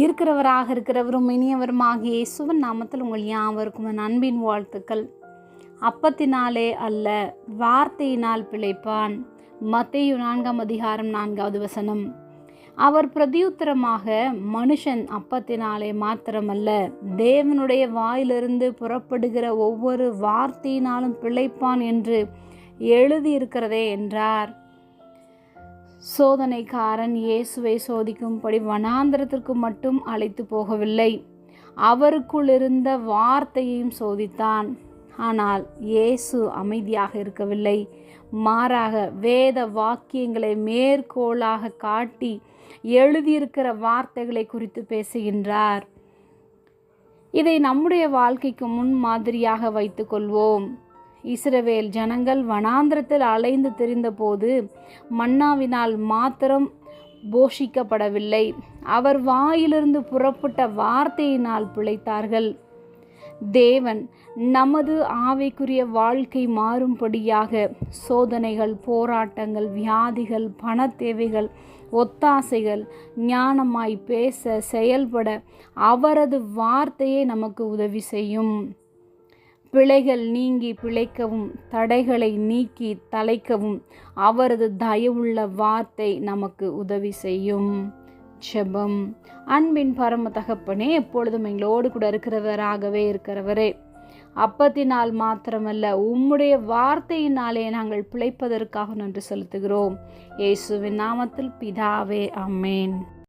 இருக்கிறவராக இருக்கிறவரும் இனியவருமாக இயேசுவன் நாமத்தில் உங்கள் யாவருக்கும் நண்பின் அன்பின் வாழ்த்துக்கள். அப்பத்தினாலே அல்ல வார்த்தையினால் பிழைப்பான். மத்தையு நான்காம் அதிகாரம் நான்காவது வசனம். அவர் பிரதியுத்தரமாக மனுஷன் அப்பத்தினாலே மாத்திரமல்ல தேவனுடைய வாயிலிருந்து புறப்படுகிற ஒவ்வொரு வார்த்தையினாலும் பிழைப்பான் என்று எழுதியிருக்கிறதே என்றார். சோதனைக்காரன் இயேசுவை சோதிக்கும்படி வனாந்திரத்திற்கு மட்டும் அழைத்து போகவில்லை. அவருக்குள் இருந்த வார்த்தையையும் சோதித்தான். ஆனால் இயேசு அமைதியாக இருக்கவில்லை. மாறாக வேத வாக்கியங்களை மேற்கோளாக காட்டி எழுதியிருக்கிற வார்த்தைகளை குறித்து பேசுகின்றார். இதை நம்முடைய வாழ்க்கைக்கு முன் மாதிரியாக வைத்துக்கொள்வோம் இஸ்ரவேல் ஜனங்கள் வனாந்திரத்தில் அலைந்து திரிந்தபோது மன்னாவினால் மாத்திரம் போஷிக்கப்படவில்லை. அவர் வாயிலிருந்து புறப்பட்ட வார்த்தையினால் பிழைத்தார்கள். தேவன் நமது ஆவைக்குரிய வாழ்க்கை மாறும்படியாக சோதனைகள் போராட்டங்கள் வியாதிகள் பண தேவைகள் ஒத்தாசைகள் ஞானமாய் பேச செயல்பட அவரது வார்த்தையே நமக்கு உதவி செய்யும். பிழைகள் நீங்கி பிழைக்கவும் தடைகளை நீக்கி தலைக்கவும் அவரது தயவுள்ள வார்த்தை நமக்கு உதவி செய்யும். ஜெபம். அன்பின் பரம தகப்பனே எப்பொழுதும் எங்களோடு கூட இருக்கிறவராகவே இருக்கிறவரே. அப்பத்தினால் மாத்திரமல்ல உம்முடைய வார்த்தையினாலே நாங்கள் பிழைப்பதற்காக நன்றி செலுத்துகிறோம். இயேசுவின் நாமத்தில் பிதாவே அம்மேன்